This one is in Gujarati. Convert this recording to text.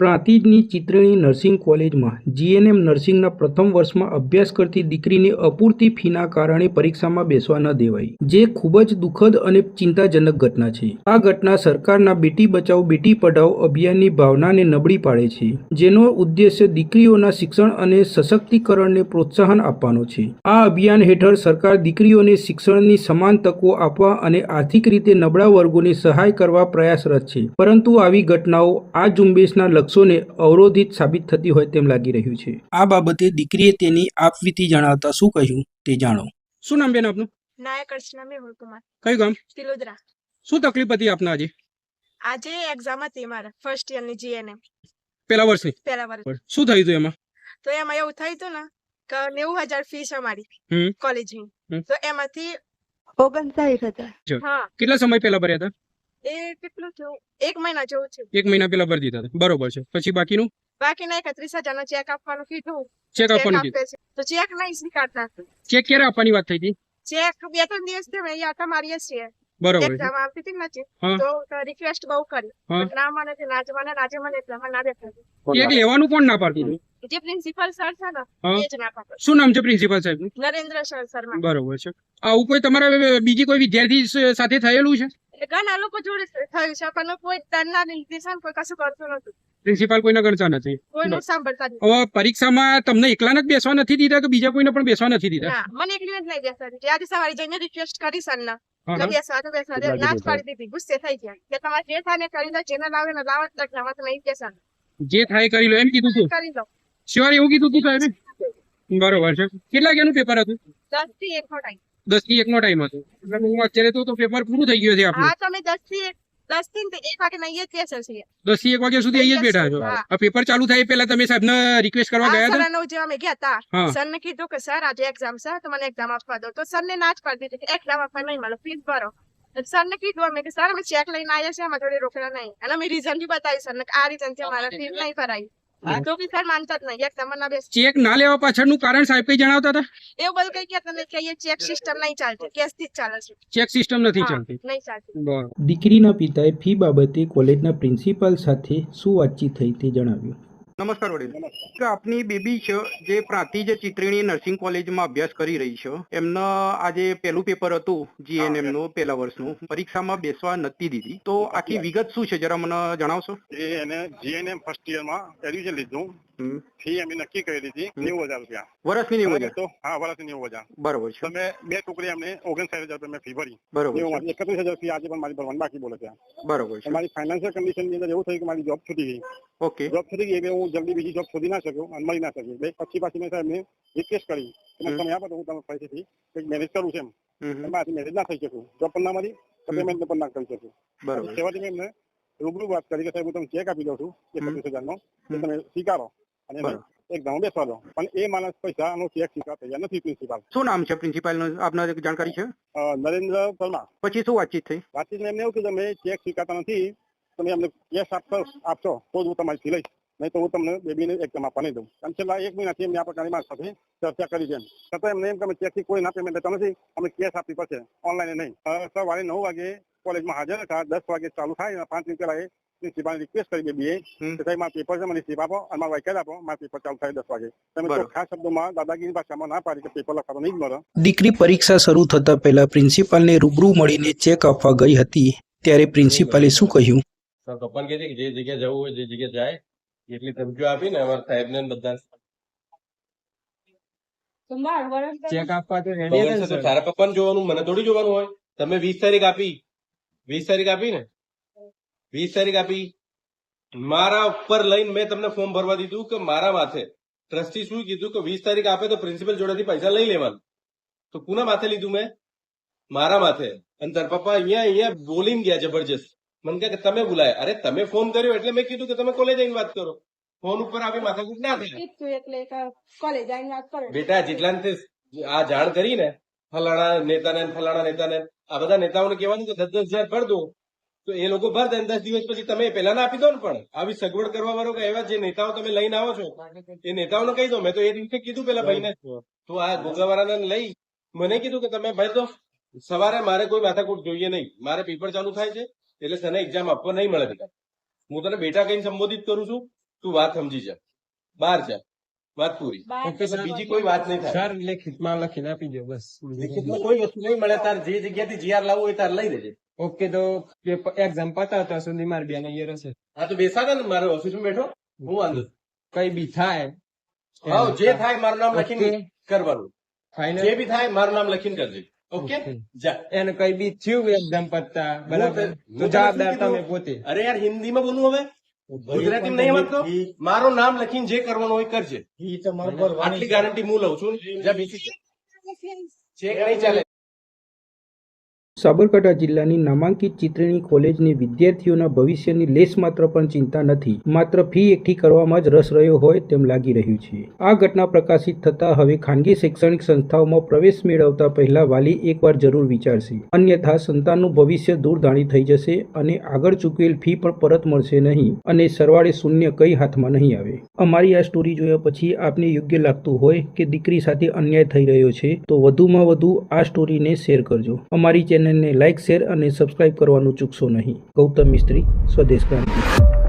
પ્રાંતિજની ચિત્રણી નર્સિંગ કોલેજમાં જીએનએમ નર્સિંગના પ્રથમ વર્ષમાં અભ્યાસ કરતી દીકરીને અપૂરતી ફીના કારણે પરીક્ષામાં બેસવા ન દેવાઈ, જે ખૂબ જ દુઃખદ અને ચિંતાજનક ઘટના છે. આ ઘટના સરકારના બેટી બચાવો, બેટી પઢાઓ અભિયાનની ભાવનાને નબળી પાડે છે, જેનો ઉદ્દેશ્ય દીકરીઓના શિક્ષણ અને સશક્તિકરણને પ્રોત્સાહન આપવાનો છે. આ અભિયાન હેઠળ સરકાર દીકરીઓને શિક્ષણની સમાન તકો આપવા અને આર્થિક રીતે નબળા વર્ગોને સહાય કરવા પ્રયાસરત છે. પરંતુ આવી ઘટનાઓ આ ઝુંબેશના લક્ષ્યોને અવરોધિત સાબિત થતી હોય તેમ લાગી રહ્યું છે. આ બાબતે દીકરીએ તેની આપવીતી જણાવતા શું કહ્યું તે જાણો. શું નામ બેન આપનું? નાયક અર્ચના મેહુલ કુમાર. કયું ગામ? તિલોદરા શું તકલીફ હતી આપના આજે? આજે એક્ઝામ હતી મારા ફર્સ્ટ યરની જીએનએમ પેલા વર્ષની? પહેલા વર્ષ. શું થયું હતું એમાં? તો એમાં એવું થયું હતું ને કે નેવું હજાર ફી છે હમ. મારી કોલેજની તો એમાંથી ઓગણસાઠ હજાર. કેટલા સમય પહેલા ભર્યા હતા? એ કેટલું થયું? એક મહિના જેવું છે એક મહિના પેલા ભરી દીધા બરોબર છે. પછી બાકીનું? બાકીના એકત્રીસ હજાર ચેક આપવાનું કીધું. ચેક ચેક આપવાનું આપે તો ચેક નહીં સ્વીકારતા. ચેક ક્યારે આપવાની વાત થઈ હતી? ચેક બે ત્રણ દિવસથી અમે આટા મારીએ છીએ બરોબર એક્ઝામ આવતી હતી નથી તો રિક્વેસ્ટ બહુ કરી. હા. પણ ના મને છે ના જવાના ના જવાના એટલે અમે ના દેતા ચેક લેવાનું કોણ ના પાડતું જે પ્રિન્સિપલ સર છે ને એ જ ના પાડે. શું નામ છે પ્રિન્સિપલ સાહેબ નરેન્દ્ર સર શર્મા બરોબર છે. આવું કોઈ તમારા બીજી કોઈ વિદ્યાર્થી સાથે થયેલું છે? ઘણા લોકો જોડે થયું છે. પણ કોઈ દંડના નિર્દેશન કોઈ કશું કરતું નથી પ્રિન્સિપાલ કોઈને ગણતા નથી. કોઈનું સાંભળતા નથી હવે પરીક્ષામાં તમને એકલાને જ બેસવા નથી દીધા કે બીજા કોઈને પણ બેસવા નથી દીધા? મને એકલી જ નહીં બેસવા દીધી. આજે સવારે જઈને રિક્વેસ્ટ કરી સર ના. હા, કે હા. બેસવા તો બેસવા દે. ના જ પાડી દીધી. ગુસ્સે થઈ ગયા. કે તમારે જે થાય કરી દો. જેને લાવે ને લાવો જ એક્ઝામ તો નહીં બેસવાનું જે થાય કરી લો. એમ કીધું તું. કરી લો શ્યોર એવું કીધું તું બરોબર છે. કેટલા વાગ્યાનું પેપર હતું? દસથી એક ટાઈમ દસથી એક નો ટાઈમ હતો. એટલે હું અત્યારે તો પેપર પૂરું થઈ ગયું છે આપણું. હા તમે દસથી એક દસથી એક વાગે નહીં જ બેસે છીએ. દસથી એક વાગ્યા સુધી અહીંયા જ બેઠા છો? આ પેપર ચાલુ થાય પહેલા તમે સાહેબને રિક્વેસ્ટ કરવા ગયા હતા? સર જે અમે ગયા હતા. સર ને કીધું કે સર આજે એક્ઝામ છે તો મને એક્ઝામ આપવા દો. તો સર ને ના જ પાડી દીધી એક્ઝામ આપવા નહીં મળે ફીસ ભરો. સર ને કીધું અમે કે સર અમે ચેક લઈને આવ્યા છે અમારા જોડે રોકડા નહીં. અને અમે રીઝન બી બતાવ્યું સર ને આ રીઝનથી અમારા ફીસ નહીં ભરાઈ તો બી માનતા જ નહીં. એક્ઝામ ના ચેક ના લેવા પાછળનું કારણ સાહેબ જણાવતા હતા? એવું બધું કઈ નથી કે ચેક સિસ્ટમ નહીં ચાલતી. કેશથી જ ચાલે છે. ચેક સિસ્ટમ નથી ચાલતી. નહીં ચાલતી. દીકરીના પિતાએ ફી બાબતે કોલેજના પ્રિન્સિપાલ સાથે શું વાતચીત થઈ તે જણાવ્યું. નમસ્કાર વડીલ. કે આપની બેબી છે જે પ્રાંતિજ ચિત્રીણી નર્સિંગ કોલેજમાં અભ્યાસ કરી રહી છે એમના આજે પહેલું પેપર હતું જીએનએમનું પહેલા વર્ષનું. પરીક્ષામાં બેસવા નથી દીધી. તો આખી વિગત શું છે? જરા મને જણાવશો? એ એને જીએનએમ ફર્સ્ટ યરમાં એડમિશન લીધું. ફી અમે નક્કી કરી દીધી નેવું હજાર રૂપિયા. વર્ષની નહીં તો હા વર્ષની નેવું હજાર. બરોબર છે. તમે બે ટુકડી અમને ઓગણસાઠ હજાર રૂપિયા ફી ભરી. બરોબર નેવું એકત્રીસ હજાર ફી આજે પણ મારી ભરવાની બાકી બોલે છે. બરોબર છે. મારી ફાઇનાન્શિયલ કન્ડિશનની અંદર એવું થયું કે મારી જોબ છૂટી ગઈ. ઓકે. જોબ છૂટી ગઈ એટલે હું જલ્દી બીજી જોબ શોધી ના શક્યો અને મળી ના શક્યો. એટલે પછી પાછી મેં સાહેબને રિક્વેસ્ટ કરી. કે તમે આપો તો હું તમે ફરીથી કંઈક મેનેજ કરું છું એમ. એમાંથી મેનેજ ના થઈ શકું. જોબ પણ ના મળી. પેમેન્ટ પણ ના કરી શકું. બરોબર. સેવાથી મેં એમને રૂબરૂ વાત કરી કે સાહેબ હું તમને ચેક આપી દઉં છું એકત્રીસ હજાર નો તમે સ્વીકારો. અને. એક ગાઉં બેસવા પણ એ માણસ પૈસા નો ચેક સ્વીકાર થયા નથી પ્રિન્સિપાલ. શું નામ છે પ્રિન્સિપાલ આપને જાણકારી છે? નરેન્દ્ર પરમાર. પછી શું વાતચીત થઈ? વાતચીત એમને એવું કીધું તમે ચેક સ્વીકારતા નથી. તમે અમને કેશ આપશો આપશો તો જ હું તમારી ફી લઈશ. નહીં તો હું તમને બેબીને એકદમ આપવા નહીં દઉં. અને છેલ્લા એક મહિનાથી એમને આ પ્રકારની મારી સાથે ચર્ચા કરી છે. છતાં એમને એમ તમે ચેકથી કોઈ ના પેમેન્ટ લેતા નથી. અમે કેશ આપવી પડશે. ઓનલાઈન નહીં. સવારે નવ વાગે કોલેજમાં હાજર હતા. દસ વાગે ચાલુ થાય પાંચ મિનિટ પહેલા એ પ્રિન્સિપાલને રિક્વેસ્ટ કરી બેબીએ કે સાહેબ મારા પેપર છે મને સીપ આપો અને મારા વાઇકેટ આપો. મારા પેપર ચાલુ થાય દસ વાગે. તમે તો ખાસ શબ્દોમાં દાદાગીરી ભાષામાં ના પાડી કે પેપર લખવાનો નહીં જ મળે દીકરી પરીક્ષા શરૂ થતા પહેલા પ્રિન્સિપાલને રૂબરૂ મળીને ચેક આપવા ગઈ હતી. ત્યારે પ્રિન્સિપાલે શું કહ્યું? સર પપ્પાને કહે છે કે જે જગ્યાએ જવું હોય જે જગ્યાએ જાય એટલી ધમકીઓ આપીને અમારા સાહેબને બધા ચેક આપવા તો તો તારા પપ્પાને જોવાનું મને થોડી જોવાનું હોય. તમે વીસ તારીખ આપી. વીસ તારીખ આપી ને. વીસ તારીખ આપી. મારા ઉપર લઈને મેં તમને ફોર્મ ભરવા દીધું કે મારા માથે. ટ્રસ્ટી શું કીધું કે વીસ તારીખ આપે તો પ્રિન્સિપલ જોડેથી પૈસા લઈ લેવાનું. તો કોના માથે લીધું મેં? મારા માથે. અને તાર પપ્પા અહીંયા અહીંયા બોલીને ગયા જબરજસ્ત. મને કે તમે બોલાય. અરે તમે ફોન કર્યો એટલે મેં કીધું કે તમે કોલેજ આવીને વાત કરો. ફોન ઉપર આવી માથાકૂટ ના થાય. એટલે કોલેજ આવીને વાત કરો. બેટા જેટલા આ જાણ કરી ને ફલાણા નેતાને ફલાણા નેતાને આ બધા નેતાઓને કહેવાનું કે દસ દસ હજાર ભર દો. તો એ લોકો ભર દે દસ દિવસ પછી તમે પહેલા ના આપી દો ને પણ. આવી સગવડ કરવા વાળો કે એવા જે નેતાઓ તમે લઈને આવો છો એ નેતાઓને કહી દો. મેં તો એ દિવસે કીધું પેલા ભાઈને તો આ ગોગાવાળાને લઈ મને કીધું કે તમે ભાઈ તો સવારે મારે કોઈ માથાકૂટ જોઈએ નહીં. મારે પેપર ચાલુ થાય છે એટલે તને એક્ઝામ આપવા નહીં મળે બેટા હું તને બેટા કહીને સંબોધિત કરું છું તું વાત સમજી જા. બહાર જા. વાત પૂરી. બીજી કોઈ વાત નહીં થાય. સર લેખિતમાં લખીને આપી દો બસ. લેખિતમાં કોઈ વસ્તુ નહીં મળે તાર જે જગ્યાથી જીઆર લાવવું હોય તાર લઈ લેજે. ઓકે તો એક્ઝામ પતા ત્યાં સુધી મારી બેન યર હશે હા તો બેસાડે ને મારે ઓફિસમાં બેઠો. હું વાંધો કઈ બી થાય હા જે થાય મારું નામ લખીને કરવાનું. ફાઇનલ જે બી થાય મારું નામ લખીને કરજે. ઓકે. જા. એને કઈ બી થયું એક્ઝામ પતતા બરાબર? તો જવાબદાર તમે પોતે. અરે યાર હિન્દીમાં બોલું હવે? ગુજરાતીમાં નહીં વાંચતો મારું નામ લખીને જે કરવાનું હોય કરજે. આટલી ગારંટી હું લઉં છું. જા બીજી ચેક નહીં ચાલે. સાબરકાંઠા જિલ્લાની નામાંકિત ચિત્રણી કોલેજની વિદ્યાર્થીઓના ભવિષ્યની લેશ માત્ર પણ ચિંતા નથી. માત્ર ફી એકઠી કરવામાં જ રસ રહ્યો હોય તેમ લાગી રહ્યું છે. આ ઘટના પ્રકાશિત થતા હવે ખાનગી શૈક્ષણિક સંસ્થાઓમાં પ્રવેશ મેળવતા પહેલા વાલી એકવાર જરૂર વિચારશે. અન્યથા સંતાનનું ભવિષ્ય દૂરધાણી થઈ જશે અને આગળ ચૂકવેલ ફી પણ પરત મળશે નહીં અને સરવાળે શૂન્ય કઈ હાથમાં નહીં આવે. અમારી આ સ્ટોરી જોયા પછી આપને યોગ્ય લાગતું હોય કે દીકરી સાથે અન્યાય થઈ રહ્યો છે તો વધુમાં વધુ આ સ્ટોરીને શેર કરજો. અમારી ચેનલને લાઇક શેર અને સબસ્ક્રાઇબ કરવાનું ચૂકશો નહીં. ગૌતમ મિસ્ત્રી સ્વદેશ ક્રાંતિ